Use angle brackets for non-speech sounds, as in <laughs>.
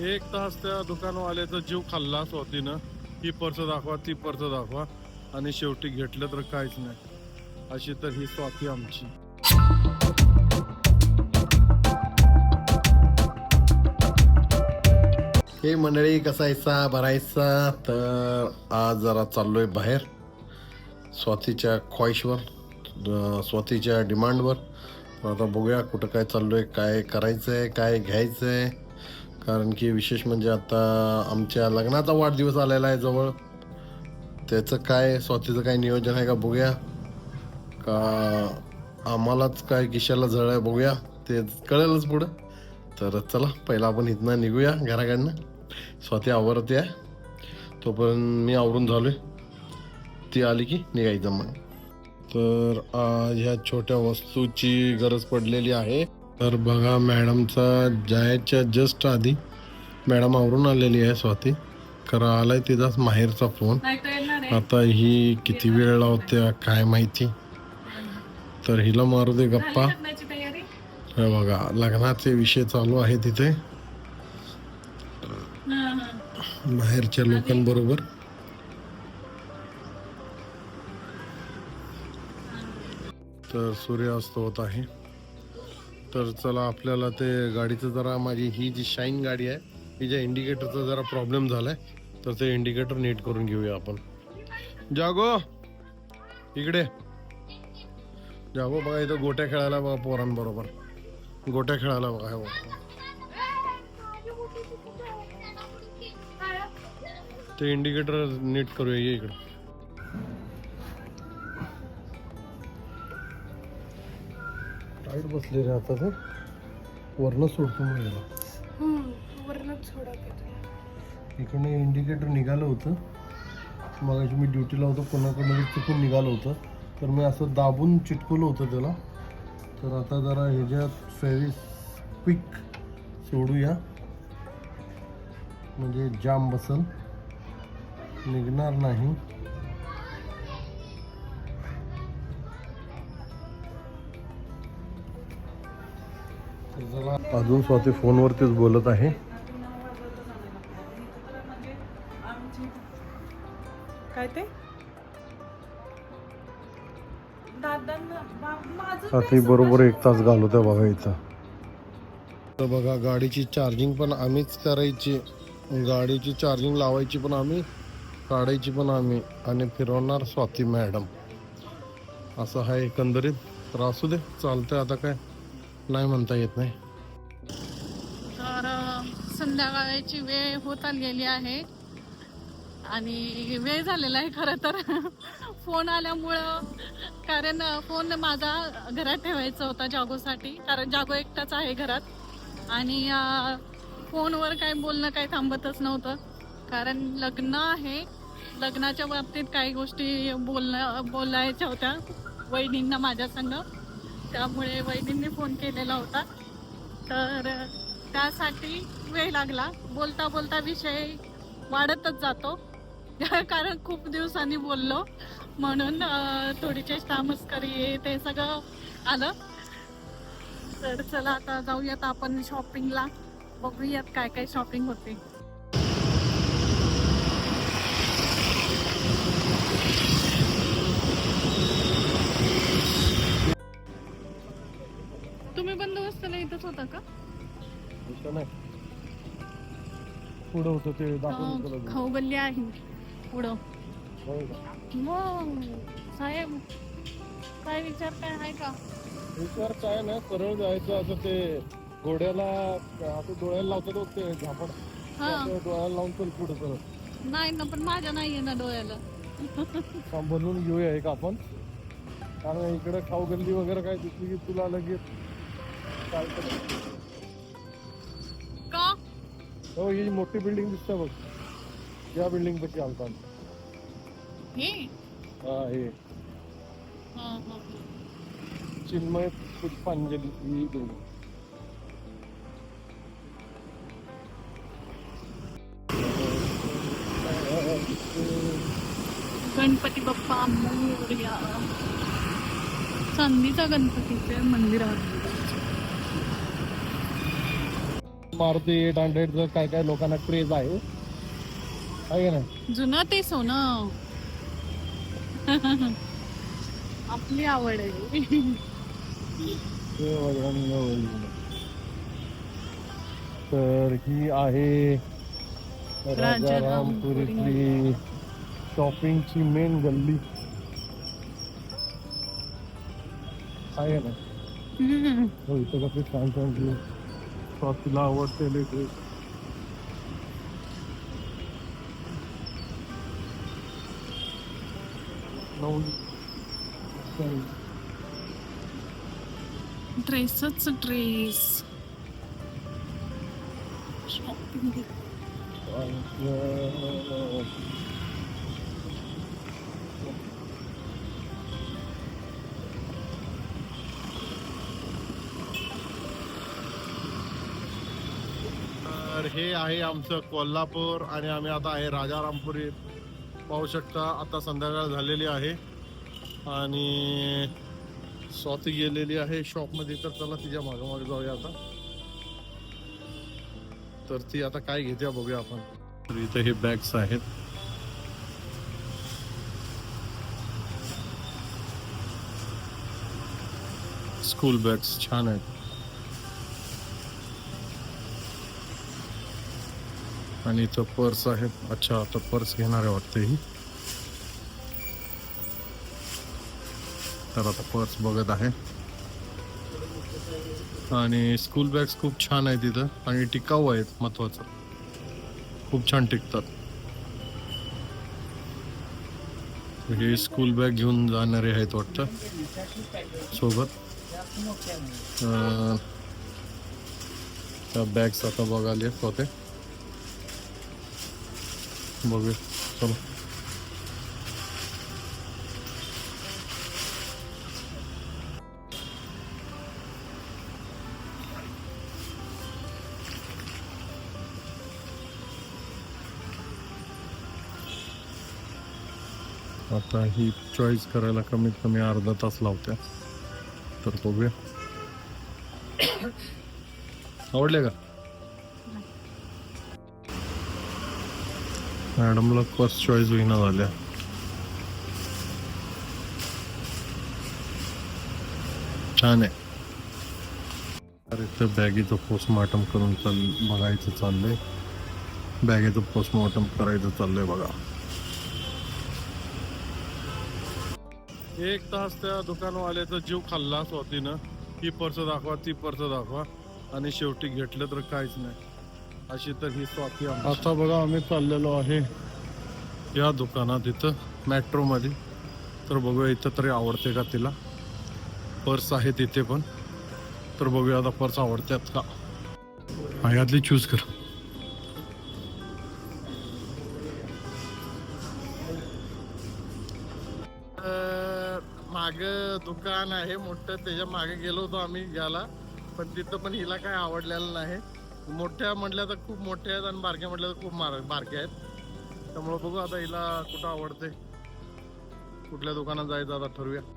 एक तास त्या दुकानवाल्याचा जीव खाल्ला स्वतीनं. ही पर्स दाखवा ती पर्स दाखवा. आणि शेवटी घेतलं तर काहीच नाही. अशी तर ही स्वाती आमची. हे मंडळी कसायचा भरायचा तर आज जरा चाललोय बाहेर. स्वातीच्या ख्वाहिशवर स्वातीच्या डिमांडवर. आता बघूया कुठं काय चाललोय काय करायचं आहे काय घ्यायचं आहे कारण की विशेष म्हणजे आता आमच्या लग्नाचा वाढदिवस आलेला आहे जवळ. त्याचं काय स्वातीचं काय नियोजन आहे का बघूया. का आम्हालाच काय किशाला झळ आहे बघूया. ते कळेलच पुढं. तर चला पहिला आपण इथनं निघूया घराकडनं. स्वाती आवरते आहे. तोपर्यंत मी आवरून झालो आहे ती आली की निघायचं मग. तर ह्या छोट्या वस्तूची गरज पडलेली आहे. तर बघा मॅडमचा जायच्या जस्ट आधी मॅडम आवरून आलेली आहे स्वाती. खरं आलाय तिचाच माहेरचा फोन आता ही किती वेळ लावते काय माहिती. तर हिला मारू दे गप्पा. हे बघा लग्नाचे विषय चालू आहे तिथे. बाहेरच्या लोकांबरोबर. तर सूर्यास्त होत आहे. तर चला आपल्याला ते गाडीचं जरा माझी ही जी शाईन गाडी आहे तिच्या इंडिकेटरचा जरा प्रॉब्लेम झालाय तर ते इंडिकेटर नीट करून घेऊया आपण. जागो इकडे. जागो बघा इथं गोट्या खेळायला बघा पोरांबरोबर. गोट्या खेळायला बघा हे बघा. ते इंडिकेटर नीट करूया ये इकडं. टाईट बसले रे आता ते वरनं सोडतो मग सोडा तुला. इकडनं इंडिकेटर निघालं होतं. मग मी ड्युटीला होतो कोणाकडनं तरी चुकून निघालं होतं. तर मी असं दाबून चिटकवलं होतं त्याला. तर आता जरा ह्याच्यात फेविस क्विक सोडूया. म्हणजे जाम बसल. निघणार नाही. अजून स्वाती फोनवरतीच बोलत आहे. काय ते? दादांना बा- माझं आता बरोबर एक तास घालवत्या बघा इथं. तर बघा गाडीची चार्जिंग पण आम्हीच करायची. गाडीची चार्जिंग लावायची पण आम्ही काढायची पण आम्ही. आणि फिरवणार स्वाती मॅडम. असं आहे एकंदरीत तर असू दे. चालतंय आता काय? नाही म्हणता येत नाही. तर संध्याकाळची वेळ होत आलेली आहे. आणि वेळ झालेला आहे खरं तर. फोन आल्यामुळं कारण फोन माझा घरात ठेवायचा होता जागोसाठी. कारण जागो एकटाच आहे घरात. आणि फोनवर काय बोलणं काही थांबतच नव्हतं. कारण लग्न आहे. लग्नाच्या बाबतीत काही गोष्टी बोलणं बोलायच्या होत्या. वहिनींना माझ्या संग. त्यामुळे वहिनींनी फोन केलेला होता. तर त्यासाठी वेळ लागला. बोलता बोलता विषय वाढतच जातो. <laughs> कारण खूप दिवसांनी बोललो. म्हणून थोडी चेष्टा मस्करी ते सगळं आलं. तर चला आता जाऊयात आपण शॉपिंगला बघूयात काय काय शॉपिंग होते. होता का? इथं नाही. पुढं होतं ते. खाऊ गल्ली आहे. पुढं. होय का? मग साहेब काय विचार काय आहे का? विचार काय ना सरळ जायचं असं ते घोड्याला असं डोळ्याला लावतात बघ ते झापड. हा. डोळ्याला लावून चल पुढे सरळ. नाही ना पण माझ्या नाहीये ना डोळ्याला. सांभाळून घेऊया एक आपण. कारण इकडे खाऊ गल्ली वगैरे काय दिसली की तुला लगेच चालतं का? हो ही मोठी बिल्डिंग दिसते बघ. या बिल्डिंग पशी आलता हे? हा हे. हा, हा. चिन्मय पुष्पांजली ही बिल्डिंग गणपती बाप्पा मोरया चांदीचा गणपतीचे मंदिर आहे. मारुती एट हंड्रेडचं काय काय लोकांना क्रेज आहे. आहे ना जुनं ते सोनं. आपली आवड आहे. तर ही आहे राजारामपुरीतली शॉपिंगची मेन गल्ली. आहे ना हम्म. हो इथं कसे छान छान view. Fatih'le hava teledi. Dresses dress shopping तर हे आहे आमचं कोल्हापूर आणि आम्ही आता आहे राजारामपुरी. पाहू शकता आता संध्याकाळ झालेली आहे. आणि स्वाती गेलेली आहे शॉपमध्ये. तर चला तिच्यामागे जाऊया आता. तर ती आता काय घेते बघूया आपण. तर इथे हे बॅग्स आहेत. स्कूल बॅग्स छान आहेत. आणि इथं पर्स आहे. अच्छा आता पर्स घेणार आहे वाटते ही. तर आता पर्स बघत आहे. आणि स्कूल बॅग्स खूप छान आहेत तिथं आणि टिकाऊ आहेत महत्वाचं. खूप छान टिकतात. हे स्कूल बॅग घेऊन जाणारे आहेत वाटतं. सोबत. त्या बॅग्स आता बघाले होते. बघूया चलो आता ही चॉईस करायला कमीत कमी अर्धा तास लावत्या तर बघूया आवडले का मॅडमला फर्स्ट चॉईस होईना झाल्या. छान आहे. अरे तर बॅगेचं पोस्टमॉर्टम करून चाल बघायचं चाललंय. बॅगेचं पोस्टमॉर्टम करायचं चाललंय बघा. एक तास त्या दुकानवाल्याचा जीव खाल्ला स्वतीनं. ही पर्स दाखवा ती पर्स दाखवा. आणि शेवटी घेतलं तर काहीच नाही. अशी तर ही स्वाती आता बघा आम्ही चाललेलो आहे या दुकानात इथं मेट्रो मध्ये तर बघूया इथं तरी आवडते का तिला? पर्स आहे तिथे पण. तर बघूया आता पर्स आवडतात का? हा यातली चूज कर. माग दुकान आहे मोठं त्याच्यामागे गेलो होतो आम्ही घ्यायला पण तिथं पण हिला काय आवडलेलं नाही. मोठ्या म्हटल्या तर खूप मोठ्या आहेत आणि बारक्या म्हटल्या तर खूप मार बारक्या आहेत. त्यामुळं बघू आता हिला कुठं आवडते. कुठल्या दुकानात जायचं आता ठरवूया.